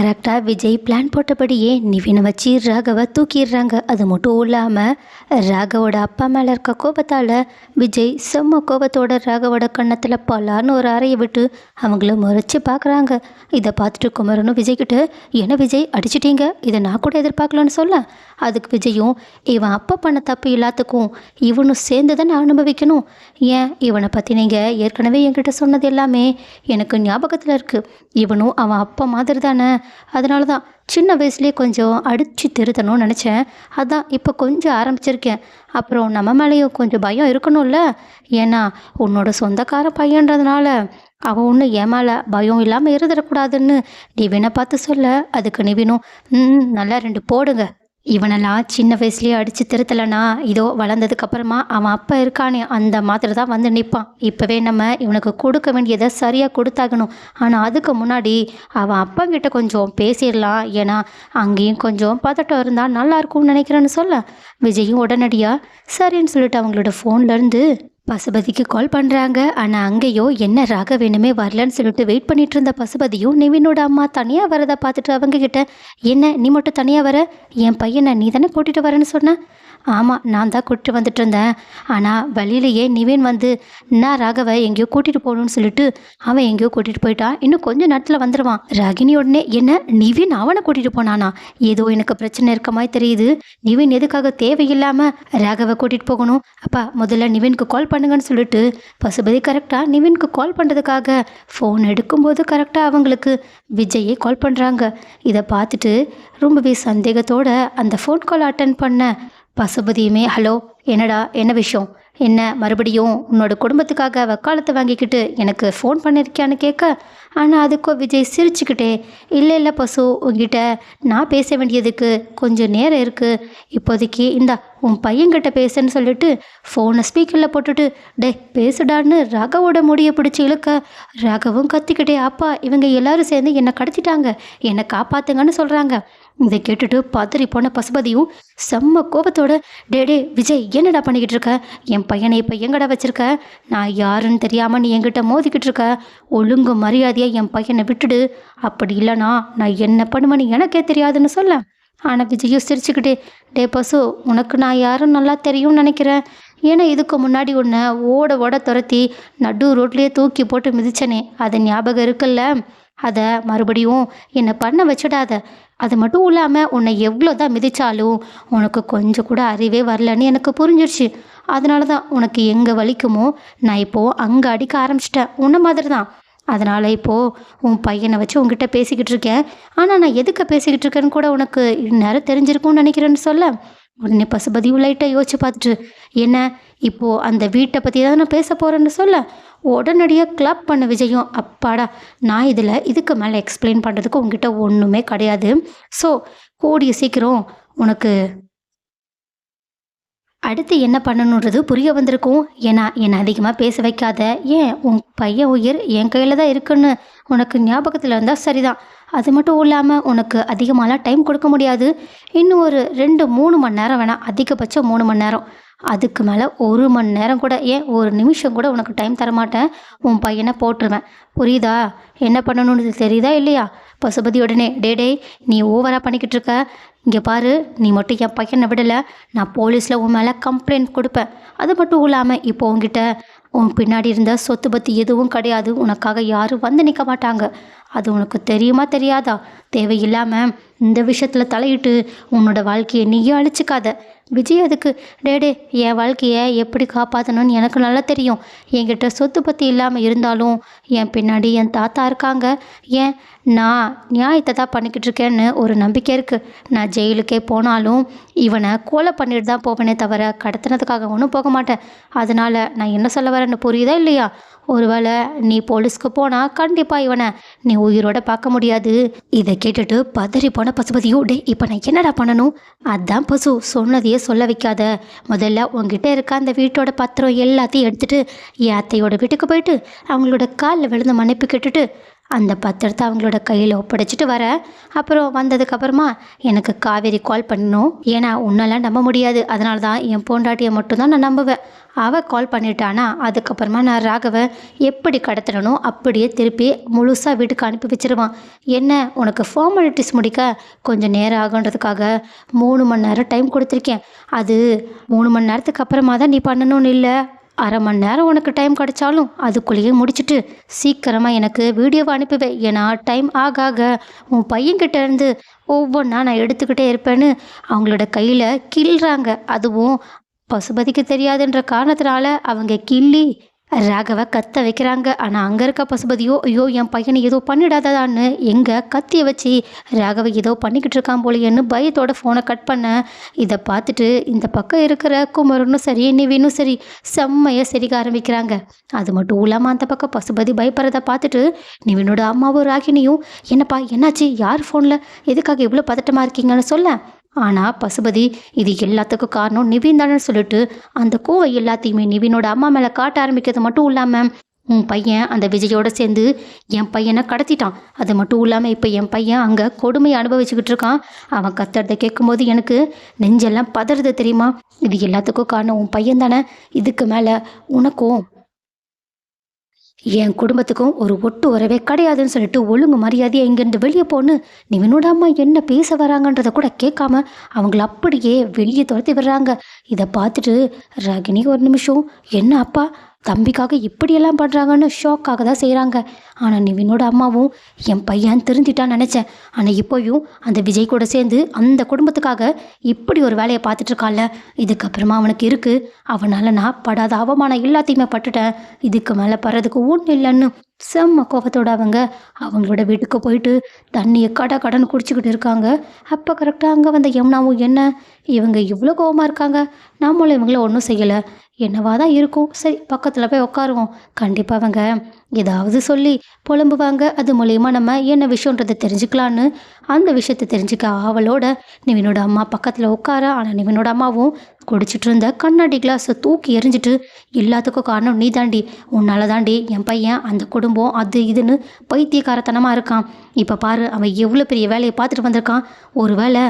கரெக்டாக விஜய் பிளான் போட்டபடியே நிவினை வச்சு ராகவை தூக்கிடுறாங்க. அது மட்டும் இல்லாமல் ராகவோட அப்பா மேலே இருக்க கோபத்தால் விஜய் செம்ம கோபத்தோட ராகவோட கன்னத்தில் பலான்னு ஒரு அறையை விட்டு அவங்கள முறைச்சி பார்க்குறாங்க இதை பார்த்துட்டு குமரனும் விஜய்கிட்ட என்ன விஜய் அடிச்சிட்டீங்க? இதை நான் கூட எதிர்பார்க்கலன்னு சொல்ல? அதுக்கு விஜயும் இவன் அப்பா பண்ண தப்பு எல்லாத்துக்கும் இவனும் சேர்ந்து தானே அனுபவிக்கணும். ஏன்? இவனை பற்றி நீங்கள் ஏற்கனவே என்கிட்ட சொன்னது எல்லாமே எனக்கு ஞாபகத்தில் இருக்குது இவனும் அவன் அப்பா மாதிரி தானே. அதனால தான் சின்ன வயசுலேயே கொஞ்சம் அடித்து திருத்தணும்னு நினச்சேன். அதான் இப்போ கொஞ்சம் ஆரம்பிச்சிருக்கேன். அப்புறம் நம்ம மேலேயும் கொஞ்சம் பயம் இருக்கணும்ல? ஏன்னா உன்னோட சொந்தக்கார பையன்றதுனால அவன் ஒன்றும் ஏமாலை பயம் இல்லாமல் இருந்துடக்கூடாதுன்னு நிவினை பார்த்து சொல்ல. அதுக்கு நிவினும் ம் நல்லா ரெண்டு போடுங்க. இவனெல்லாம் சின்ன வயசுலேயே அடித்து திருத்தலைனா இதோ வளர்ந்ததுக்கப்புறமா அவன் அப்பா இருக்கானே அந்த மாத்திரை தான் வந்து நிற்பான் இப்போவே நம்ம இவனுக்கு கொடுக்க வேண்டியதை சரியாக கொடுத்தாகணும். ஆனால் அதுக்கு முன்னாடி அவன் அப்பா கிட்ட கொஞ்சம் பேசிடலாம். ஏன்னா அங்கேயும் கொஞ்சம் பதட்டம் இருந்தால் நல்லாயிருக்கும்னு நினைக்கிறேன்னு சொல்ல. விஜயும் உடனடியாக சரின்னு சொல்லிட்டு அவங்களோட ஃபோன்லேருந்து பசுபதிக்கு கால் பண்ணுறாங்க ஆனால் அங்கேயோ என்ன ராக வேணுமே வரலன்னு சொல்லிட்டு வெயிட் பண்ணிட்டு இருந்த பசுபதியும் நிவினோட அம்மா தனியாக வரதை பார்த்துட்டு அவங்க கிட்ட என்ன நீ மட்டும் தனியாக வர? என் பையனை நீ தானே கூட்டிகிட்டு வரேன்னு சொன்ன? ஆமாம் நான் தான் கூட்டிட்டு வந்துட்டு இருந்தேன். ஆனால் வழியிலேயே நிவின் வந்து நான் ராகவை எங்கேயோ கூட்டிகிட்டு போகணும்னு சொல்லிட்டு அவன் எங்கேயோ கூட்டிகிட்டு போயிட்டான் இன்னும் கொஞ்சம் நேரத்தில் வந்துடுவான் ராகினி உடனே என்ன? நிவின் அவனை கூட்டிகிட்டு போனானா? ஏதோ எனக்கு பிரச்சனை இருக்க மாதிரி தெரியுது. நிவின் எதுக்காக தேவையில்லாமல் ராகவை கூட்டிகிட்டு போகணும்? அப்பா முதல்ல நிவினுக்கு கால் பண்ணுங்கன்னு சொல்லிட்டு பசுபதி கரெக்டாக நிவினுக்கு கால் பண்ணுறதுக்காக ஃபோன் எடுக்கும்போது கரெக்டாக அவங்களுக்கு விஜயே கால் பண்ணுறாங்க இதை பார்த்துட்டு ரொம்பவே சந்தேகத்தோடு அந்த ஃபோன் கால் அட்டன் பண்ண பசுபதியுமே ஹலோ என்னடா என்ன விஷயம்? என்ன மறுபடியும் உன்னோட குடும்பத்துக்காக வக்காலத்தை வாங்கிக்கிட்டு எனக்கு ஃபோன் பண்ணியிருக்கியான்னு கேட்க? ஆனால் அதுக்கோ விஜய் சிரிச்சுக்கிட்டே இல்லை இல்லை பசு உங்ககிட்ட நான் பேச வேண்டியதுக்கு கொஞ்சம் நேரம் இருக்குது இப்போதைக்கு இந்தா உன் பையன்கிட்ட பேசுன்னு சொல்லிட்டு ஃபோனை ஸ்பீக்கரில் போட்டுட்டு டே பேசுடான்னு ரகவோட முடியை பிடிச்சி இழுக்க. ரகவும் கத்திக்கிட்டே அப்பா இவங்க எல்லாரும் சேர்ந்து என்னை கடத்திட்டாங்க. என்னை காப்பாத்துங்கன்னு சொல்கிறாங்க இதை கேட்டுட்டு பதறி போன பசுபதியும் செம்ம கோபத்தோட டே டே விஜய் என்னடா பண்ணிக்கிட்டு இருக்க? என் பையனை இப்போ எங்கடா வச்சிருக்க? நான் யாருன்னு தெரியாமல் நீ என்கிட்ட மோதிக்கிட்டு இருக்க? ஒழுங்கு மரியாதையாக என் பையனை விட்டுடு. அப்படி இல்லைனா நான் என்ன பண்ணுவேன்னு எனக்கே தெரியாதுன்னு சொல்ல. ஆனால் விஜயும் சிரிச்சுக்கிட்டே டே பசு உனக்கு நான் யாரும் நல்லா தெரியும்னு நினைக்கிறேன். ஏன்னா இதுக்கு முன்னாடி உன்னை ஓட ஓட துரத்தி நடு ரோட்லேயே தூக்கி போட்டு மிதிச்சனே. அது ஞாபகம் இருக்குல்ல? அதை மறுபடியும் என்னை பண்ண வச்சிடாத. அது மட்டும் இல்லாமல் உன்னை எவ்வளோ தான் மிதித்தாலும் உனக்கு கொஞ்சம் கூட அறிவே வரலன்னு எனக்கு புரிஞ்சிருச்சு. அதனால தான் உனக்கு எங்கே வலிக்குமோ நான் இப்போது அங்கே அடிக்க ஆரம்பிச்சிட்டேன். உன்ன மாதிரி தான் அதனால் இப்போது உன் பையனை வச்சு உங்ககிட்ட பேசிக்கிட்டு இருக்கேன். ஆனால் நான் எதுக்கு பேசிக்கிட்டு இருக்கேன்னு கூட உனக்கு இந்நேரம் தெரிஞ்சிருக்கும்னு நினைக்கிறேன்னு சொல்ல. உடனே பசுபதியும் லைட்டாக யோசிச்சு பார்த்துட்டு என்ன இப்போது அந்த வீட்டை பற்றி தான் நான் பேச போகிறேன்னு சொல்ல? உடனடியாக கிளப் பண்ண விஜயும். அப்பாடா நான் இதில் இதுக்கு மேலே எக்ஸ்பிளைன் பண்ணுறதுக்கு உங்ககிட்ட ஒன்றுமே கிடையாது. ஸோ கூடிய சீக்கிரம் உனக்கு அடுத்து என்ன பண்ணணுன்றது புரிய வந்திருக்கும். ஏன்னா என்னை அதிகமாக பேச வைக்காத. ஏன்? உன் பையன் உயிர் என் கையில் தான் இருக்குன்னு உனக்கு ஞாபகத்தில் இருந்தால் சரிதான். அது மட்டும் இல்லாமல் உனக்கு அதிகமாகலாம் டைம் கொடுக்க முடியாது. இன்னும் ஒரு ரெண்டு மூணு மணி நேரம் வேணாம் அதிகபட்சம் மூணு மணி நேரம். அதுக்கு மேலே ஒரு மணி நேரம் கூட ஏன்? ஒரு நிமிஷம் கூட உனக்கு டைம் தரமாட்டேன். உன் பையனை போட்டுருவேன். புரியுதா? என்ன பண்ணணும்னு தெரியுதா இல்லையா? பசுபதி உடனே டே டே நீ ஓவராக பண்ணிக்கிட்டு இருக்க. இங்கே பாரு நீ மட்டும் என் பையனை விடலை. நான் போலீஸில் உன் மேலே கம்ப்ளைண்ட் கொடுப்பேன். அது மட்டும் இல்லாமல் இப்போ உங்ககிட்ட உன் பின்னாடி இருந்த சொத்து பற்றி எதுவும் கிடையாது. உனக்காக யாரும் வந்து நிற்க மாட்டாங்க. அது உனக்கு தெரியுமா தெரியாதா? தேவையில்லாமல் இந்த விஷயத்தில் தலையிட்டு உன்னோட வாழ்க்கையை நீயே அழிச்சிக்காத. விஜய் அதுக்கு டேடே என் வாழ்க்கையை எப்படி காப்பாற்றணும்னு எனக்கு நல்லா தெரியும். என்கிட்ட சொத்து பற்றி இல்லாமல் இருந்தாலும் என் பின்னாடி என் தாத்தா இருக்காங்க. ஏன்? நான் நியாயத்தை தான் பண்ணிக்கிட்டு இருக்கேன்னு ஒரு நம்பிக்கை இருக்குது நான் ஜெயிலுக்கே போனாலும் இவனை கோலை பண்ணிட்டு தான் போவேனே தவிர கடத்தினதுக்காக ஒன்றும் போக மாட்டேன். அதனால் நான் என்ன சொல்ல வரேன்னு புரியுதா இல்லையா? ஒருவேளை நீ போலீஸ்க்கு போனால் கண்டிப்பாக இவனை நீ உயிரோட பார்க்க முடியாது. இதை கேட்டுட்டு பதறி போன பசுபதியோ டே இப்போ நான் என்னடா பண்ணணும்? அதான் பசு சொன்னதையே சொல்ல வைக்காத. முதல்ல உங்ககிட்ட இருக்க அந்த வீட்டோட பத்திரம் எல்லாத்தையும் எடுத்துட்டு என் அத்தையோட வீட்டுக்கு போயிட்டு அவங்களோட காலில் விழுந்த மன்னிப்பு கேட்டுட்டு அந்த பத்திரத்தை அவங்களோட கையில் ஒப்படைச்சிட்டு வரேன் அப்புறம் வந்ததுக்கப்புறமா எனக்கு காவேரி கால் பண்ணணும். ஏன்னா உன்னெல்லாம் நம்ப முடியாது. அதனால தான் என் பொண்டாட்டியை மட்டும்தான் நான் நம்புவேன். அவள் கால் பண்ணிட்டானா அதுக்கப்புறமா நான் ராகவை எப்படி கடத்தணும் அப்படியே திருப்பி முழுசாக வீட்டுக்கு அனுப்பி வச்சிருவான். என்ன உனக்கு ஃபார்மாலிட்டிஸ் முடிக்க கொஞ்சம் நேரம் ஆகுன்றதுக்காக மூணு மணி நேரம் டைம் கொடுத்துருக்கேன். அது மூணு மணி நேரத்துக்கு அப்புறமா தான் நீ பண்ணணும்னு இல்லை. அரை மணி நேரம் உனக்கு டைம் கிடைச்சாலும் அதுக்குள்ளேயே முடிச்சுட்டு சீக்கிரமாக எனக்கு வீடியோவை அனுப்பிவேன் ஏன்னா டைம் ஆக ஆக உன் பையன்கிட்ட இருந்து ஒவ்வொன்றா நான் எடுத்துக்கிட்டே இருப்பேன்னு அவங்களோட கையில் கிள்றாங்க. அதுவும் பசுபதிக்கு தெரியாதுன்ற காரணத்தினால அவங்க கிள்ளி ராகவை கத்த வைக்கிறாங்க. ஆனால் அங்கே இருக்க பசுபதியோ ஐயோ என் பையனை ஏதோ பண்ணிடாததான்னு எங்கே கத்தியை வச்சு ராகவை ஏதோ பண்ணிக்கிட்டு இருக்கான் போலியேன்னு பயத்தோட ஃபோனை கட் பண்ண. இதை பார்த்துட்டு இந்த பக்கம் இருக்கிற குமரனும் சரி நிவினும் சரி செம்மையாக சிரிக்க ஆரம்பிக்கிறாங்க. அது மட்டும் இல்லாமல் அந்த பக்கம் பசுபதி பயப்படுறத பார்த்துட்டு நிவினோட அம்மாவும் ராகினியும் என்னப்பா என்னாச்சு? யார் ஃபோனில் எதுக்காக இவ்வளோ பதட்டமாக இருக்கீங்கன்னு சொல்ல ஆனால் பசுபதி இது எல்லாத்துக்கும் காரணம் நிவின் தானே சொல்லிட்டு அந்த கோவை எல்லாத்தையுமே நிவினோட அம்மா மேலே காட்ட ஆரம்பிக்கிறது மட்டும் இல்லாமல் உன் பையன் அந்த விஜயோட சேர்ந்து என் பையனை கடத்திட்டான். அது மட்டும் இல்லாமல் இப்போ என் பையன் அங்கே கொடுமையை அனுபவிச்சுக்கிட்டு இருக்கான். அவன் கத்துறதை கேட்கும்போது எனக்கு நெஞ்செல்லாம் பதறது தெரியுமா? இது எல்லாத்துக்கும் காரணம் உன் பையன் தானே. இதுக்கு மேலே உனக்கும் என் குடும்பத்துக்கும் ஒரு ஒட்டு உறவே கிடையாதுன்னு சொல்லிட்டு ஒழுங்கு மரியாதையை இங்கேருந்து வெளியே போன்னு நிவினோட அம்மா என்ன பேச வராங்கன்றத கூட கேட்காம அவங்கள அப்படியே வெளியே துரத்தி விடுறாங்க. இதை பார்த்துட்டு ரகினி ஒரு நிமிஷம் என்ன அப்பா தம்பிக்காக இப்படியெல்லாம் பண்ணுறாங்கன்னு ஷாக்காக தான் செய்கிறாங்க ஆனால் நிவினோட அம்மாவும் என் பையன் திருந்திட்டான்னு நினச்சேன். ஆனால் இப்போயும் அந்த விஜய் கூட சேர்ந்து அந்த குடும்பத்துக்காக இப்படி ஒரு வேலையை பார்த்துட்டு இதுக்கப்புறமா அவனுக்கு இருக்குது அவனால் நான் படாத அவமானம் எல்லாத்தையுமே பட்டுட்டேன். இதுக்கு மேலே படுறதுக்கு ஒன்றும் இல்லைன்னு செம்ம கோபத்தோட அவங்க அவங்களோட வீட்டுக்கு போயிட்டு தண்ணியை கடை கடன் குடிச்சிக்கிட்டு இருக்காங்க. அப்போ கரெக்டாக அங்கே வந்த யமுனாவும் என்ன? இவங்க இவ்வளோ கோவமாக இருக்காங்க. நம்மளும் இவங்கள ஒன்றும் செய்யலை. என்னவா தான் இருக்கும். சரி பக்கத்தில் போய் உட்காருவோம் கண்டிப்பாக அவங்க ஏதாவது சொல்லி புலம்புவாங்க. அது மூலயமா நம்ம என்ன விஷயன்றதை தெரிஞ்சுக்கலான்னு. அந்த விஷயத்தை தெரிஞ்சுக்க ஆவலோட நிவினோட அம்மா பக்கத்தில் உட்கார ஆனால் நிவினோட அம்மாவும் குடிச்சிட்டு இருந்த கண்ணாடி கிளாஸை தூக்கி எரிஞ்சிட்டு எல்லாத்துக்கும் காரணம் நீ தாண்டி உன்னால தாண்டி என் பையன் அந்த குடும்பம் அது இதுன்னு பைத்தியக்காரத்தனமாக இருக்கான். இப்போ பாரு அவன் எவ்வளோ பெரிய வேலையை பார்த்துட்டு வந்திருக்கான். ஒரு வேளை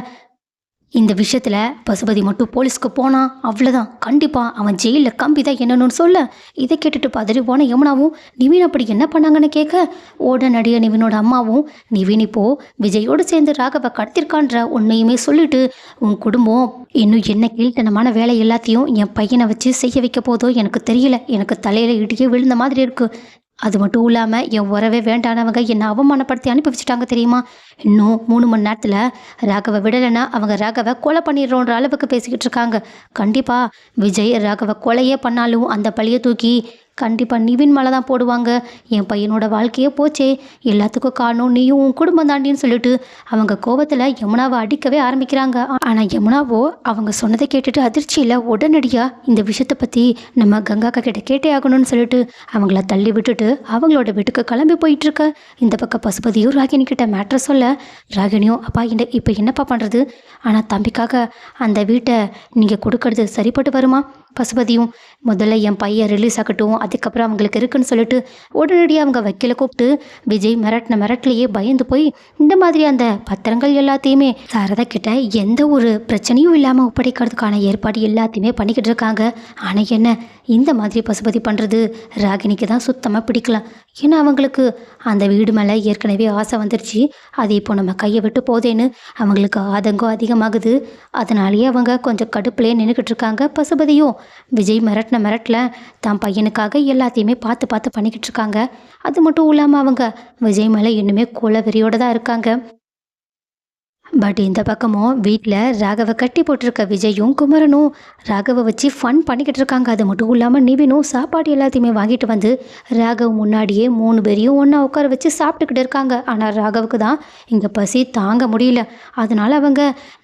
இந்த விஷயத்தில் பசுபதி மட்டும் போலீஸ்க்கு போனான் அவ்வளோதான் கண்டிப்பாக அவன் ஜெயிலில் கம்பி தான் என்னன்னு சொல்ல. இதை கேட்டுட்டு பதறி போன யமுனாவும் நிவின் அப்படி என்ன பண்ணாங்கன்னு கேட்க உடனடியாக நிவினோட அம்மாவும் நிவின் இப்போ விஜயோடு சேர்ந்து ராகவை கடத்திருக்கான்ற உண்மையுமே சொல்லிட்டு உன் குடும்பம் இன்னும் என்ன கீழ்த்தனமான வேலை எல்லாத்தையும் என் பையனை வச்சு செய்ய வைக்க போதோ எனக்கு தெரியல. எனக்கு தலையில் இடியே விழுந்த மாதிரி இருக்கு. அது மட்டும் இல்லாமல் என் உறவே வேண்டானவங்க என்னை அவமானப்படுத்தி அனுப்பி வச்சுட்டாங்க தெரியுமா? இன்னும் மூணு மணி நேரத்தில் ராகவை விடலைன்னா அவங்க ராகவை கொலை பண்ணிடுறோன்ற அளவுக்கு பேசிக்கிட்டு இருக்காங்க. கண்டிப்பாக விஜய் ராகவை கொலையே பண்ணாலும் அந்த பழியை தூக்கி கண்டிப்பாக நிவின் மேலே தான் போடுவாங்க. என் பையனோட வாழ்க்கையே போச்சே. எல்லாத்துக்கும் காரணம் நீயும் உன் குடும்பம் தாண்டின்னு சொல்லிட்டு அவங்க கோபத்தில் யமுனாவை அடிக்கவே ஆரம்பிக்கிறாங்க. ஆனால் யமுனாவோ அவங்க சொன்னதை கேட்டுட்டு அதிர்ச்சியில் உடனடியாக இந்த விஷயத்தை பற்றி நம்ம கங்காக்கா கிட்ட கேட்டே ஆகணும்னு சொல்லிட்டு அவங்கள தள்ளி விட்டுட்டு அவங்களோட வீட்டுக்கு கிளம்பி போயிட்டு இருக்க இந்த பக்கம் பசுபதியும் ராகினி கிட்ட மேட்ரை சொல்ல ராகினியும் அப்பா இந்த இப்போ என்னப்பா பண்ணுறது ஆனால் தம்பிக்காக அந்த வீட்டை நீங்கள் கொடுக்கறது சரிப்பட்டு வருமா? பசுபதியும் முதல்ல என் பையன் ரிலீஸ் ஆகட்டும் அதுக்கப்புறம் அவங்களுக்கு இருக்குன்னு சொல்லிட்டு உடனடியாக அவங்க வக்கீல கூப்பிட்டு விஜய் மிரட்டின மிரட்டிலேயே பயந்து போய் இந்த மாதிரி அந்த பத்திரங்கள் எல்லாத்தையுமே சாரதா கிட்ட எந்த ஒரு பிரச்சனையும் இல்லாமல் ஒப்படைக்கிறதுக்கான ஏற்பாடு எல்லாத்தையுமே பண்ணிக்கிட்டு இருக்காங்க. ஆனால் என்ன இந்த மாதிரி பசுபதி பண்ணுறது ராகினிக்கு தான் சுத்தமாக பிடிக்கலாம். ஏன்னா அவங்களுக்கு அந்த வீடு மேலே ஏற்கனவே ஆசை வந்துருச்சு. அது இப்போ நம்ம கையை விட்டு போதேன்னு அவங்களுக்கு ஆதங்கம் அதிகமாகுது. அதனாலேயே அவங்க கொஞ்சம் கடுப்புலேயே நின்றுக்கிட்டு இருக்காங்க. பசுபதியும் விஜய் மிரட்டின மிரட்டில் தான் பையனுக்காக எல்லாத்தையுமே பார்த்து பார்த்து பண்ணிக்கிட்டு இருக்காங்க. அது மட்டும் இல்லாமல் அவங்க விஜய் மேலே இன்னுமே குல வெறியோடு தான் இருக்காங்க. பட் இந்த பக்கமும் வீட்டில் ராகவை கட்டி போட்டிருக்க விஜயும் குமரனும் ராகவை வச்சு ஃபன் பண்ணிக்கிட்டு இருக்காங்க. அது மட்டும் இல்லாமல் நிவினும் சாப்பாடு எல்லாத்தையுமே வாங்கிட்டு வந்து ராகவ் முன்னாடியே மூணு பேரையும் ஒன்றா உட்கார வச்சு சாப்பிட்டுக்கிட்டு இருக்காங்க. ஆனால் ராகவுக்கு தான் இங்கே பசி தாங்க முடியல. அதனால் அவங்க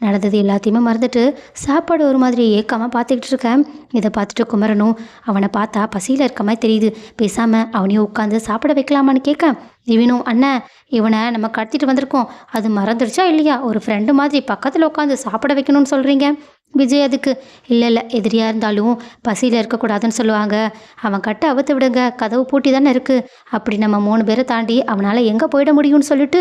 நடந்தது எல்லாத்தையுமே மறந்துட்டு சாப்பாடு ஒரு மாதிரி ஏக்கமாக பார்த்துக்கிட்டு இருக்கேன். இதை பார்த்துட்டு குமரனும் அவனை பார்த்தா பசியில் இருக்க மாதிரி தெரியுது. பேசாமல் அவனையும் உட்காந்து சாப்பிட வைக்கலாமான்னு கேட்க நிவினும் அண்ணன் இவனை நம்ம கடத்திட்டு வந்திருக்கோம். அது மறந்துடுச்சா இல்லையா? ஒரு ஃப்ரெண்டு மாதிரி பக்கத்தில் உட்காந்து சாப்பிட வைக்கணும்னு சொல்கிறீங்க விஜய் அதுக்கு இல்லை இல்லை எதிரியாக இருந்தாலும் பசியில் இருக்கக்கூடாதுன்னு சொல்லுவாங்க. அவன் கட்டை அவுத்து விடுங்க. கதவு பூட்டி தானே இருக்குது அப்படி நம்ம மூணு பேரை தாண்டி அவனால் எங்கே போயிட முடியும்னு சொல்லிட்டு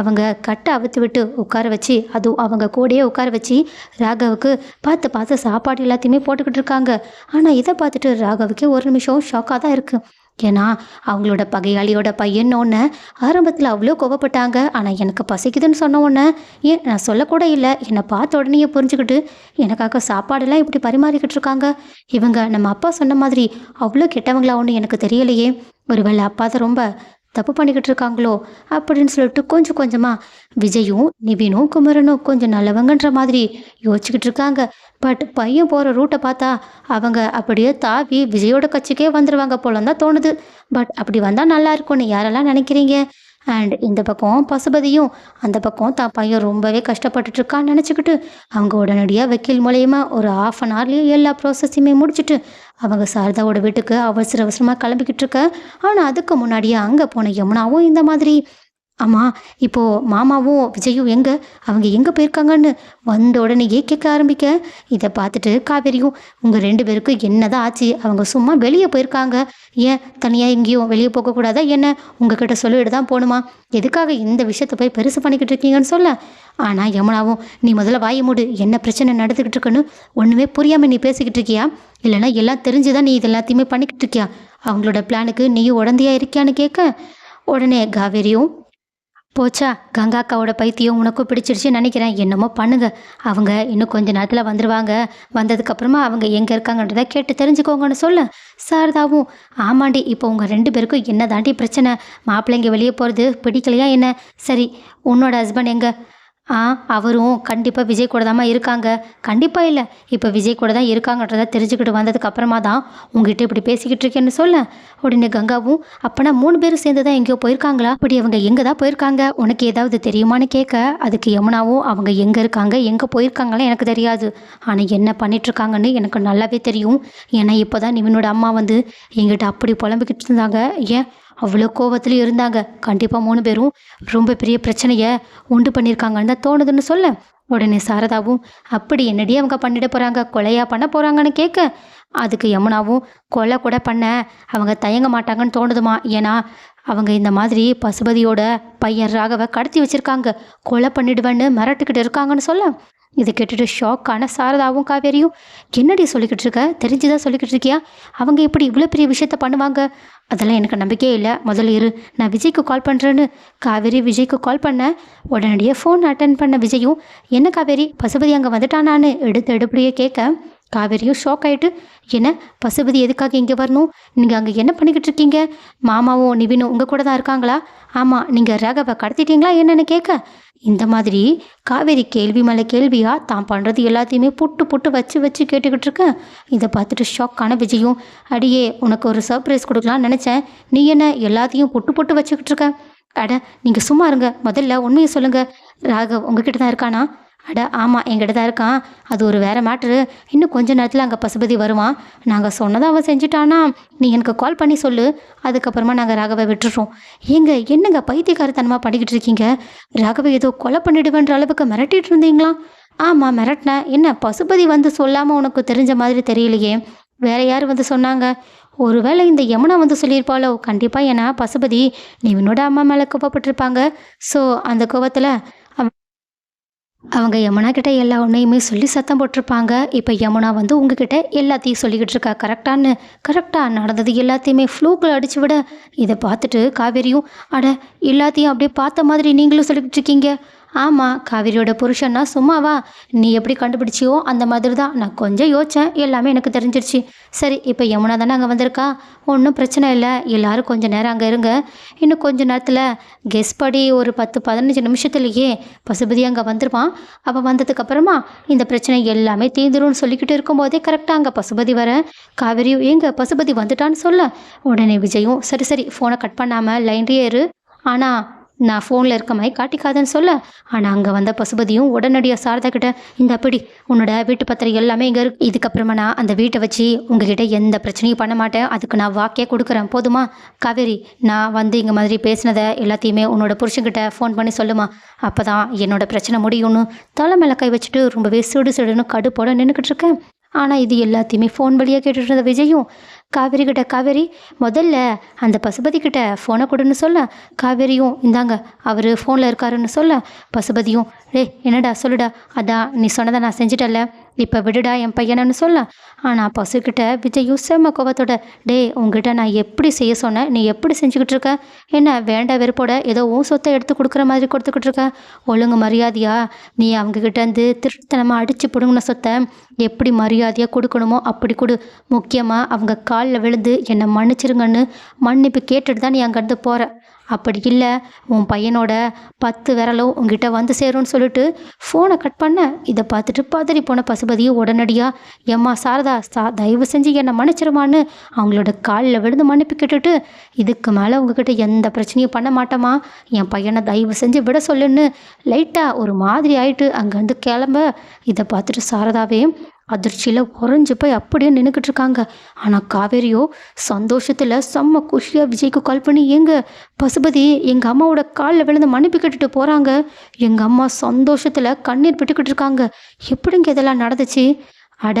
அவங்க கட்டை அவுத்து விட்டு உட்கார வச்சு அதுவும் அவங்க கூடயே உட்கார வச்சு ராகவுக்கு பார்த்து பார்த்து சாப்பாடு எல்லாத்தையுமே போட்டுக்கிட்டு இருக்காங்க. ஆனால் இதை பார்த்துட்டு ராகவுக்கு ஒரு நிமிஷம் ஷாக்காக தான் இருக்குது ஏன்னா அவங்களோட பகையாளியோட பையன் ஒன்று ஆரம்பத்தில் அவ்வளோ கோவப்பட்டாங்க. ஆனால் எனக்கு பசிக்குதுன்னு சொன்ன உடனே ஏன் நான் சொல்லக்கூட இல்லை. என்னை பார்த்த உடனே புரிஞ்சுக்கிட்டு எனக்காக சாப்பாடெல்லாம் இப்படி பரிமாறிக்கிட்டு இருக்காங்க. இவங்க நம்ம அப்பா சொன்ன மாதிரி அவ்வளோ கெட்டவங்களா ஒன்று எனக்கு தெரியலையே. ஒருவேளை அப்பா தான் ரொம்ப தப்பு பண்ணிக்கிட்டு இருக்காங்களோ அப்படின்னு சொல்லிட்டு கொஞ்சம் கொஞ்சமாக விஜயும் நிவினும் குமரனும் கொஞ்சம் நல்லவங்கன்ற மாதிரி யோசிச்சுக்கிட்டு இருக்காங்க. பட் பையன் போகிற ரூட்டை பார்த்தா அவங்க அப்படியே தாவி விஜயோட கட்சிக்கே வந்துடுவாங்க போலந்தான் தான் தோணுது. பட் அப்படி வந்தால் நல்லா இருக்கும்னு யாரெல்லாம் நினைக்கிறீங்க? அண்ட் இந்த பக்கம் பசுபதியும் அந்த பக்கம் தான் பையன் ரொம்பவே கஷ்டப்பட்டுட்டு இருக்கான்னு நினச்சிக்கிட்டு அவங்க உடனடியாக வக்கீல் மூலயமா ஒரு ஆஃப் அன் ஹவர்லேயே எல்லா ப்ராசஸையுமே முடிச்சுட்டு அவங்க சாரதாவோட வீட்டுக்கு அவசர அவசரமாக கிளம்பிக்கிட்டு இருக்க. ஆனால் அதுக்கு முன்னாடியே அங்கே போன யமுனாவும் இந்த மாதிரி. ஆமாம் இப்போது மாமாவும் விஜயும் எங்கே? அவங்க எங்கே போயிருக்காங்கன்னு வந்த உடனேயே கேட்க ஆரம்பிக்க. இதை பார்த்துட்டு காவேரியும் உங்கள் ரெண்டு பேருக்கும் என்னதான் ஆச்சு? அவங்க சும்மா வெளியே போயிருக்காங்க. ஏன் தனியாக எங்கேயும் வெளியே போகக்கூடாதா என்ன? உங்ககிட்ட சொல்லிட்டு தான் போகணுமா? எதுக்காக இந்த விஷயத்தை போய் பெருசு பண்ணிக்கிட்டு இருக்கீங்கன்னு சொல்ல? ஆனால் யமுனாவும் நீ முதல்ல வாய மூடு. என்ன பிரச்சனை நடந்துக்கிட்டு இருக்குன்னு ஒன்றுமே புரியாமல் நீ பேசிக்கிட்டு இருக்கியா? இல்லைன்னா எல்லாம் தெரிஞ்சுதான் நீ இது எல்லாத்தையுமே பண்ணிக்கிட்டு இருக்கியா? அவங்களோட பிளானுக்கு நீயும் உடந்தையாக இருக்கியான்னு கேட்க உடனே காவேரியும் போச்சா? கங்கா அக்காவோட பைத்தியம் உனக்கும் பிடிச்சிருச்சுன்னு நினைக்கிறேன். என்னமோ பண்ணுங்க. அவங்க இன்னும் கொஞ்ச நேரத்தில் வந்துடுவாங்க வந்ததுக்கப்புறமா அவங்க எங்கே இருக்காங்கன்றதை கேட்டு தெரிஞ்சுக்கோங்கன்னு சொல்ல. சாரதாவும் ஆமாண்டி இப்போ உங்கள் ரெண்டு பேருக்கும் என்ன தாண்டி பிரச்சனை? மாப்பிள்ளைங்க வெளியே போகிறது பிடிக்கலையா என்ன? சரி உன்னோட ஹஸ்பண்ட் எங்கே? ஆ அவரும் கண்டிப்பாக விஜய் கூட தாம்மா இருக்காங்க. கண்டிப்பாக இல்லை. இப்போ விஜய் கூட தான் இருக்காங்கன்றத தெரிஞ்சுக்கிட்டு வந்ததுக்கப்புறமா தான் உங்ககிட்ட இப்படி பேசிக்கிட்டு இருக்கேன்னு சொல்ல. உடனே கங்காவும் அப்போனா மூணு பேரும் சேர்ந்து தான் எங்கேயோ போயிருக்காங்களா? அப்படி அவங்க எங்கே தான் போயிருக்காங்க? உனக்கு ஏதாவது தெரியுமான்னு கேட்க அதுக்கு யமுனாவும் அவங்க எங்கே இருக்காங்க? எங்கே போயிருக்காங்களே எனக்கு தெரியாது. ஆனால் என்ன பண்ணிகிட்ருக்காங்கன்னு எனக்கு நல்லாவே தெரியும். ஏன்னா இப்போ தான் நிவினோட அம்மா வந்து எங்கிட்ட அப்படி புலம்பிக்கிட்டு இருந்தாங்க. ஏன்? அவ்வளோ கோவத்துலேயும் இருந்தாங்க. கண்டிப்பாக மூணு பேரும் ரொம்ப பெரிய பிரச்சனையை உண்டு பண்ணியிருக்காங்கன்னு தான் தோணுதுன்னு சொல்ல. உடனே சாரதாவும் அப்படி என்னடி அவங்க பண்ணிட போகிறாங்க கொலையாக பண்ண போகிறாங்கன்னு கேட்க. அதுக்கு யமுனாவும் கொலை கூட பண்ண. அவங்க தயங்க மாட்டாங்கன்னு தோணுதுமா? ஏன்னா அவங்க இந்த மாதிரி பசுபதியோட பையன் ராகவை கடத்தி வச்சுருக்காங்க. கொலை பண்ணிடுவேன்னு மிரட்டுக்கிட்டு இருக்காங்கன்னு சொல்ல. இதை கேட்டுட்டு ஷாக்கான சாரதாவும் காவேரியும் என்னடி சொல்லிக்கிட்டு இருக்க? தெரிஞ்சுதான் சொல்லிக்கிட்டு இருக்கியா? அவங்க எப்படி இவ்வளோ பெரிய விஷயத்த பண்ணுவாங்க? அதெல்லாம் எனக்கு நம்பிக்கையே இல்லை. முதல்ல இரு. நான் விஜய்க்கு கால் பண்ணுறேன்னு காவேரி விஜய்க்கு கால் பண்ணேன் உடனடியே ஃபோன் அட்டன் பண்ண விஜயும் என்ன காவேரி? பசுபதி அங்கே வந்துட்டானான்னு எடுத்து எடுப்படியே கேட்க. காவேரியும் ஷாக் ஆகிட்டு என்ன? பசுபதி எதுக்காக இங்கே வரணும்? நீங்கள் அங்கே என்ன பண்ணிக்கிட்டு இருக்கீங்க? மாமாவும் நிவினும் உங்கள் கூட தான் இருக்காங்களா? ஆமாம் நீங்கள் ராகவை கடத்திட்டீங்களா என்னென்னு கேட்க இந்த மாதிரி காவேரி கேள்வி மேலே கேள்வியாக தான் பண்ணுறது எல்லாத்தையுமே புட்டு புட்டு வச்சு வச்சு கேட்டுக்கிட்டு இருக்கேன் இதை பார்த்துட்டு ஷாக்கான விஜயும் அடியே உனக்கு ஒரு சர்ப்ரைஸ் கொடுக்கலாம்னு நினச்சேன். நீ என்ன எல்லாத்தையும் புட்டு புட்டு வச்சுக்கிட்டு இருக்க? அட நீங்கள் சும்மா இருங்க. முதல்ல உண்மையை சொல்லுங்கள் ராகவ் உங்ககிட்ட தான் இருக்கானா? அட ஆமாம் எங்கிட்ட தான் இருக்கான். அது ஒரு வேறு மேட்ரு இன்னும் கொஞ்ச நேரத்தில் அங்கே பசுபதி வருவான். நாங்கள் சொன்னதை அவன் செஞ்சுட்டானா நீ எனக்கு கால் பண்ணி சொல்லு. அதுக்கப்புறமா நாங்கள் ராகவை விட்டுடுறோம் ஏங்க என்னங்க பைத்தியக்காரத்தனமாக பண்ணிக்கிட்டு இருக்கீங்க? ராகவை ஏதோ கொலை பண்ணிடுவேன்ற அளவுக்கு மிரட்டிட்டு இருந்தீங்களா? ஆமாம் மிரட்டினேன். என்ன பசுபதி வந்து சொல்லாமல் உனக்கு தெரிஞ்ச மாதிரி தெரியலையே? வேற யார் வந்து சொன்னாங்க? ஒருவேளை இந்த யமுனா வந்து சொல்லியிருப்பாளோ? கண்டிப்பாக ஏன்னா பசுபதி நீ உன்னோட அம்மா மேலே கோவப்பட்டிருப்பாங்க. ஸோ அந்த கோவத்தில் அவங்க யமுனா கிட்ட எல்லா உண்மையுமே சொல்லி சத்தம் போட்டிருப்பாங்க. இப்போ யமுனா வந்து உங்ககிட்ட எல்லாத்தையும் சொல்லிக்கிட்டு இருக்கா. கரெக்டான்னு கரெக்டாக நடந்தது எல்லாத்தையுமே ஃப்ளூக்கில் அடிச்சு விட இதை பார்த்துட்டு காவேரியும் அட எல்லாத்தையும் அப்படியே பார்த்த மாதிரி நீங்களும் சொல்லிக்கிட்டு இருக்கீங்க. ஆமாம் காவிரியோட புருஷன்னா சும்மாவா? நீ எப்படி கண்டுபிடிச்சியோ அந்த மாதிரி தான் நான் கொஞ்சம் யோசித்தேன் எல்லாமே எனக்கு தெரிஞ்சிருச்சு. சரி இப்போ யமுனா தானே அங்கே வந்திருக்கா? ஒன்றும் பிரச்சனை இல்லை. எல்லோரும் கொஞ்சம் நேரம் அங்கே இருங்க. இன்னும் கொஞ்சம் நேரத்தில் கெஸ் படி ஒரு பத்து பதினஞ்சு நிமிஷத்துலேயே பசுபதி அங்கே வந்துருவான். அப்போ வந்ததுக்கப்புறமா இந்த பிரச்சனை எல்லாமே தீந்துரும்னு சொல்லிக்கிட்டு இருக்கும்போதே கரெக்டாக அங்கே பசுபதி வர. காவிரியும் எங்கே பசுபதி வந்துட்டான்னு சொல்ல. உடனே விஜயும் சரி சரி ஃபோனை கட் பண்ணாமல் லைன்லேயே இரு. ஆனால் நான் ஃபோனில் இருக்க மாதிரி காட்டிக்காதேன்னு சொல்ல. ஆனால் அங்கே வந்த பசுபதியும் உடனடியாக சாரதா கிட்ட இந்த அப்படி உன்னோட வீட்டு பத்திரம் எல்லாமே இங்கே இருக்கு. இதுக்கப்புறமா நான் அந்த வீட்டை வச்சு உங்ககிட்ட எந்த பிரச்சனையும் பண்ண மாட்டேன். அதுக்கு நான் வாக்கே கொடுக்குறேன். போதுமா? காவேரி நான் வந்து இங்கே மாதிரி பேசினதை எல்லாத்தையுமே உன்னோட புருஷன்கிட்ட ஃபோன் பண்ணி சொல்லுமா? அப்போ தான் என்னோட பிரச்சனை முடியும்னு தலை மேலே கை வச்சுட்டு ரொம்பவே சுடு சுடுன்னு கடுப்போட நின்றுக்கிட்டு இருக்கேன். ஆனால் இது எல்லாத்தையுமே ஃபோன் வழியாக கேட்டுட்டு இருந்த விஜயும் காவேரி கிட்ட காவேரி முதல்ல அந்த பசுபதி கிட்ட ஃபோனை கொடுன்னு சொல்ல காவேரியும் இந்தாங்க அவர் ஃபோனில் இருக்காருன்னு சொல்ல பசுபதியும் டேய் என்னடா சொல்லுடா அதான் நீ சொன்னதை நான் செஞ்சிட்டல இப்போ விடுடா என் பையனன்னு சொல்ல. ஆனால் பசுக்கிட்ட விஜயும் செம்ம கோவத்தோட டேய் உங்ககிட்ட நான் எப்படி செய்ய சொன்னேன்? நீ எப்படி செஞ்சுக்கிட்டு இருக்க? என்ன வேண்ட வெறுப்போட? ஏதோ உன் சொத்தை எடுத்து கொடுக்குற மாதிரி கொடுத்துக்கிட்டு இருக்க? ஒழுங்கு மரியாதையா? நீ அவங்கக்கிட்ட இருந்து திருத்தனமாக அடித்து பிடுங்கின சொத்தை எப்படி மரியாதையாக கொடுக்கணுமோ அப்படி கொடு. முக்கியமாக அவங்க காலில் விழுந்து என்னை மன்னிச்சிருங்கன்னு மன்னிப்பு கேட்டுட்டு தான் நீ அங்கேருந்து போகிற அப்படி இல்லை உன் பையனோட பத்து விரலும் உங்ககிட்ட வந்து சேரும்னு சொல்லிட்டு ஃபோனை கட் பண்ண. இதை பார்த்துட்டு பதறி போன பசுபதியை உடனடியாக எம்மா சாரதா சா தயவு செஞ்சு என்னை மன்னிச்சிருமான்னு அவங்களோட காலில் விழுந்து மன்னிப்பு கேட்டுட்டு இதுக்கு மேலே உங்ககிட்ட எந்த பிரச்சனையும் பண்ண மாட்டோமா என் பையனை தயவு செஞ்சு விட சொல்லுன்னு. லைட்டாக ஒரு மாதிரி ஆயிட்டு அங்கேருந்து கிளம்ப. இதை பார்த்துட்டு சாரதாவே அதிர்ச்சியில் உறைஞ்சு போய் அப்படியே நின்றுக்கிட்டு இருக்காங்க ஆனால் காவேரியோ சந்தோஷத்தில் செம்ம குஷியாக விஜய்க்கு கால் பண்ணி எங்க பசுபதி எங்கள் அம்மாவோட காலில் விழுந்து மன்னிப்பு கட்டுட்டு போகிறாங்க எங்கள் அம்மா சந்தோஷத்தில் கண்ணீர் விட்டுக்கிட்டு இருக்காங்க. எப்படிங்க இதெல்லாம் நடந்துச்சு? அட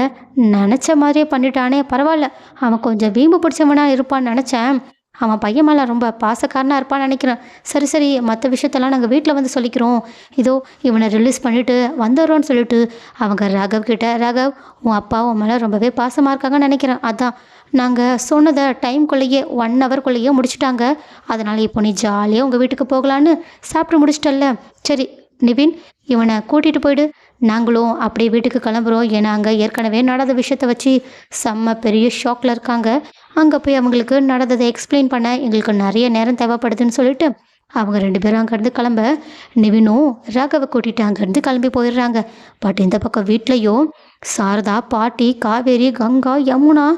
நினச்ச மாதிரியே பண்ணிட்டானே பரவாயில்ல. அவன் கொஞ்சம் வீம்பு பிடிச்சவனாக இருப்பான்னு நினச்சேன். அவன் பையன் மேலே ரொம்ப பாசக்காரனாக இருப்பான்னு நினைக்கிறேன். சரி சரி மற்ற விஷயத்தெல்லாம் நாங்கள் வீட்டில் வந்து சொல்லிக்கிறோம். இதோ இவனை ரிலீஸ் பண்ணிவிட்டு வந்துடுறோன்னு சொல்லிட்டு அவங்க ராகவ் கிட்ட ராகவ் உன் அப்பா உன் மேலே ரொம்பவே பாசமாக இருக்காங்கன்னு நினைக்கிறேன். அதான் நாங்கள் சொன்னதை டைம்குள்ளேயே ஒன் ஹவர்க்குள்ளேயே முடிச்சுட்டாங்க. அதனால் இப்போ நீ ஜாலியாக உங்கள் வீட்டுக்கு போகலான்னு சாப்பிட்டு முடிச்சிட்டல்ல. சரி நிவின் இவனை கூட்டிகிட்டு போயிடு. நாங்களும் அப்படியே வீட்டுக்கு கிளம்புறோம். ஏன்னா அங்கே ஏற்கனவே நடந்த விஷயத்த வச்சு செம்ம பெரிய ஷாக்கில் இருக்காங்க. அங்கே போய் அவங்களுக்கு நடந்ததை எக்ஸ்பிளைன் பண்ண எங்களுக்கு நிறைய நேரம் தேவைப்படுதுன்னு சொல்லிட்டு அவங்க ரெண்டு பேரும் அங்கேருந்து கிளம்ப நிவினும் ராகவை கூட்டிகிட்டு அங்கேருந்து கிளம்பி போயிடுறாங்க. பட் இந்த பக்கம் வீட்லேயும் சாரதா பாட்டி காவேரி கங்கா யமுனா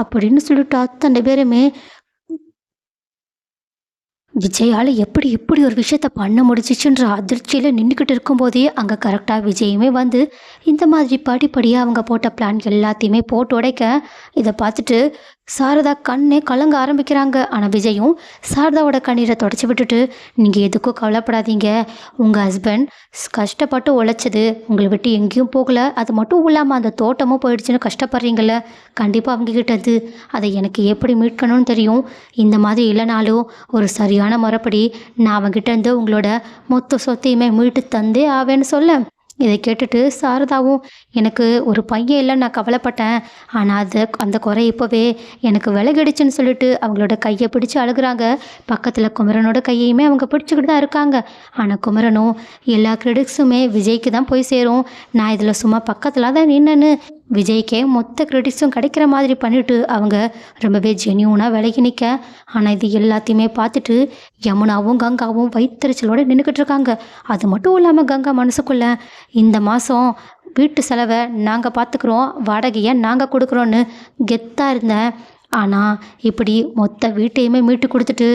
அப்படின்னு சொல்லிட்டு அத்தனை பேருமே விஜயால் எப்படி இப்படி ஒரு விஷயத்த பண்ண முடிச்சிச்சுன்ற அதிர்ச்சியில் நின்றுக்கிட்டு இருக்கும்போதே அங்கே கரெக்டாக விஜயுமே வந்து இந்த மாதிரி படிப்படியாக அவங்க போட்ட பிளான் எல்லாத்தையுமே போட்டு உடைக்க இதை பார்த்துட்டு சாரதா கண்ணே கலங்க ஆரம்பிக்கிறாங்க. ஆனால் விஜயும் சாரதாவோட கண்ணீரை தொடச்சி விட்டுட்டு நீங்கள் எதுக்கும் கவலைப்படாதீங்க. உங்கள் ஹஸ்பண்ட் கஷ்டப்பட்டு உழைச்சது. உங்களை விட்டு எங்கேயும் போகலை. அது மட்டும் இல்லாமல் அந்த தோட்டமும் போயிடுச்சுன்னு கஷ்டப்படுறீங்கள கண்டிப்பாக அவங்கக்கிட்ட அது அதை எனக்கு எப்படி மீட்கணும்னு தெரியும். இந்த மாதிரி இல்லைனாலும் ஒரு சரியான முறைப்படி நான் அவங்ககிட்ட இருந்து உங்களோட மொத்த சொத்தையுமே மீட்டு தந்தே ஆவேன்னு சொல்ல. இதை கேட்டுட்டு சாரதாவும் எனக்கு ஒரு பையன் இல்லை நான் கவலைப்பட்டேன். ஆனால் அது அந்த குறை இப்போவே எனக்கு விலகிடுச்சுன்னு சொல்லிட்டு அவங்களோட கையை பிடிச்சி அழுகுறாங்க. பக்கத்தில் குமரனோட கையையுமே அவங்க பிடிச்சிக்கிட்டு தான் இருக்காங்க. ஆனால் குமரனும் எல்லா கிரெடிட்ஸுமே விஜய்க்கு தான் போய் சேரும். நான் இதில் சும்மா பக்கத்தில் தான் நின்னேன்னு விஜய்க்கே மொத்த கிரெடிட்ஸும் கிடைக்கிற மாதிரி பண்ணிட்டு அவங்க ரொம்பவே ஜெனியூனாக விலகி நிற்க ஆனால் இது எல்லாத்தையுமே பார்த்துட்டு யமுனாவும் கங்காவும் வைத்தறிச்சலோடு நின்றுக்கிட்டு இருக்காங்க. அது மட்டும் இல்லாமல் கங்கா மனசுக்குள்ள இந்த மாதம் வீட்டு செலவை நாங்கள் பார்த்துக்குறோம் வாடகையை நாங்கள் கொடுக்குறோன்னு கெத்தாக இருந்தேன் ஆனால் இப்படி மொத்த வீட்டையுமே மீட்டு கொடுத்துட்டு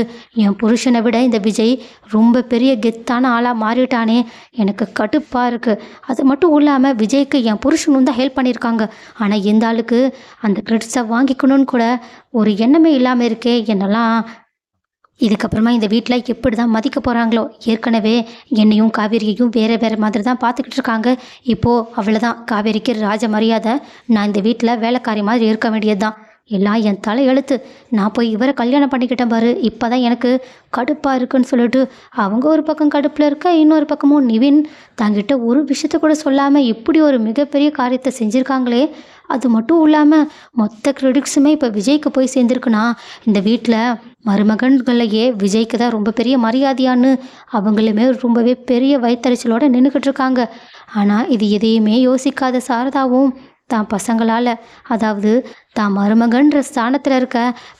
என் புருஷனை விட இந்த விஜய் ரொம்ப பெரிய கெத்தான ஆளாக மாறிட்டானே. எனக்கு கடுப்பாக இருக்குது அது மட்டும் இல்லாமல் விஜய்க்கு என் புருஷனும் தான் ஹெல்ப் பண்ணியிருக்காங்க. ஆனால் எந்த ஆளுக்கு அந்த கிரெடிட்ஸை வாங்கிக்கணும்னு கூட ஒரு எண்ணமே இல்லாமல் இருக்கே. என்னெல்லாம்? இதுக்கப்புறமா இந்த வீட்டில் எப்படி தான் மதிக்க போகிறாங்களோ ஏற்கனவே என்னையும் காவேரியையும் வேறு வேறு மாதிரி தான் பார்த்துக்கிட்டு இருக்காங்க. இப்போது அவ்வளோதான் காவேரிக்கு ராஜ மரியாதை. நான் இந்த வீட்டில் வேலைக்காரி மாதிரி இருக்க வேண்டியது தான் எல்லாம் என் தலை எழுத்து. நான் போய் இவரை கல்யாணம் பண்ணிக்கிட்டேன் பாரு. இப்போ தான் எனக்கு கடுப்பாக இருக்குன்னு சொல்லிட்டு அவங்க ஒரு பக்கம் கடுப்பில் இருக்க இன்னொரு பக்கமும் நிவின் தங்கிட்ட ஒரு விஷயத்த கூட சொல்லாமல் இப்படி ஒரு மிகப்பெரிய காரியத்தை செஞ்சுருக்காங்களே. அது மட்டும் இல்லாமல் மொத்த கிரெடிட்ஸுமே இப்போ விஜய்க்கு போய் சேர்ந்துருக்குன்னா இந்த வீட்டில் மருமகன்களையே விஜய்க்கு தான் ரொம்ப பெரிய மரியாதையான்னு அவங்களுமே ரொம்பவே பெரிய வயிற்றுச்சலோட நின்றுக்கிட்டு இருக்காங்க. ஆனால் இது எதையுமே யோசிக்காத சாரதாவும் தான் பசங்களால் அதாவது தான் மருமகன்ற ஸ்தானத்தில் இருக்க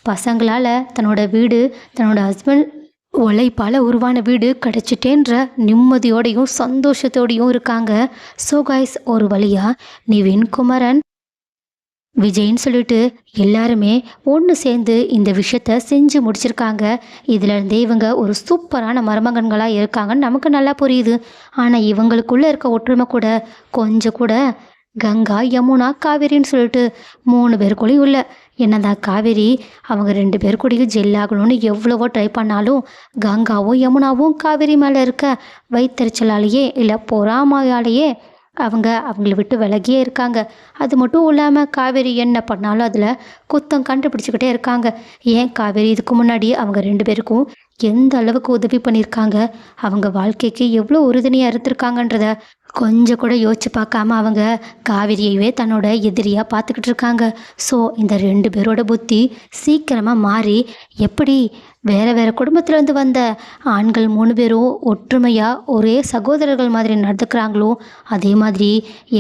பசங்களால் தன்னோட வீடு தன்னோட ஹஸ்பண்ட் உழைப்பால் உருவான வீடு கிடச்சிட்டேன்ற நிம்மதியோடையும் சந்தோஷத்தோடையும் இருக்காங்க. ஸோ காய்ஸ் ஒரு வழியாக நிவின் குமரன் விஜய்ன்னு சொல்லிட்டு எல்லாருமே ஒன்று சேர்ந்து இந்த விஷயத்த செஞ்சு முடிச்சிருக்காங்க. இதுலேருந்தே இவங்க ஒரு சூப்பரான மருமகன்களாக இருக்காங்கன்னு நமக்கு நல்லா புரியுது. ஆனால் இவங்களுக்குள்ளே இருக்க ஒற்றுமை கூட கொஞ்சம் கூட கங்கா யமுனா காவேரின்னு சொல்லிட்டு மூணு பேர் கூடயும் இல்லை என்னதான் காவேரி? அவங்க ரெண்டு பேர் கூடயும் ஜெல்லாகணும்னு எவ்வளவோ ட்ரை பண்ணாலும் கங்காவும் யமுனாவும் காவேரி மேலே இருக்க வைத்தறிச்சலாலேயே இல்லை பொறாமையாலேயே அவங்க அவங்கள விட்டு விலகியே இருக்காங்க. அது மட்டும் இல்லாமல் காவேரி என்ன பண்ணாலும் அதில் குத்தம் கண்டுபிடிச்சிக்கிட்டே இருக்காங்க. ஏன் காவேரி இதுக்கு முன்னாடி அவங்க ரெண்டு பேருக்கும் எந்த அளவுக்கு உதவி பண்ணியிருக்காங்க அவங்க வாழ்க்கைக்கு எவ்வளோ உறுதுணையாக இருந்திருக்காங்கன்றத கொஞ்சம் கூட யோசிச்சு பார்க்காம அவங்க காவிரியவே தன்னோட எதிரியாக பார்த்துக்கிட்டு இருக்காங்க. ஸோ இந்த ரெண்டு பேரோட புத்தி சீக்கிரமாக மாறி எப்படி வேறு வேறு குடும்பத்துலேருந்து வந்த ஆண்கள் மூணு பேரும் ஒற்றுமையாக ஒரே சகோதரர்கள் மாதிரி நடந்துக்கிறாங்களோ அதே மாதிரி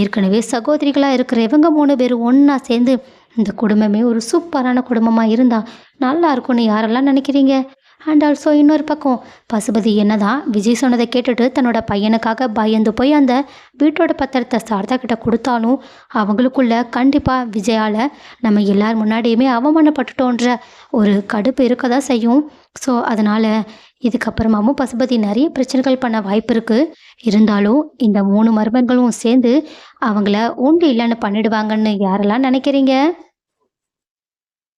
ஏற்கனவே சகோதரிகளாக இருக்கிற இவங்க மூணு பேரும் ஒன்றா சேர்ந்து இந்த குடும்பமே ஒரு சூப்பரான குடும்பமாக இருந்தால் நல்லா இருக்கும்னு யாரெல்லாம் நினைக்கிறீங்க? அண்ட் ஆல்சோ இன்னொரு பக்கம். பசுபதி என்னதான் விஜய் சொன்னதை கேட்டுட்டு தன்னோட பையனுக்காக பயந்து போய் அந்த வீட்டோட பத்திரத்தை சாரதா கிட்ட கொடுத்தாலும் அவங்களுக்குள்ள கண்டிப்பாக விஜயால் நம்ம எல்லார் முன்னாடியுமே அவமானப்பட்டுட்டோன்ற ஒரு கடுப்பு இருக்க தான் செய்யும். ஸோ அதனால் இதுக்கப்புறமாவும் பசுபதி நிறைய பிரச்சனைகள் பண்ண வாய்ப்பு இருக்குது இருந்தாலும் இந்த மூணு மருமகளும் சேர்ந்து அவங்கள உண்டு இல்லைன்னு பண்ணிடுவாங்கன்னு யாரெல்லாம் நினைக்கிறீங்க?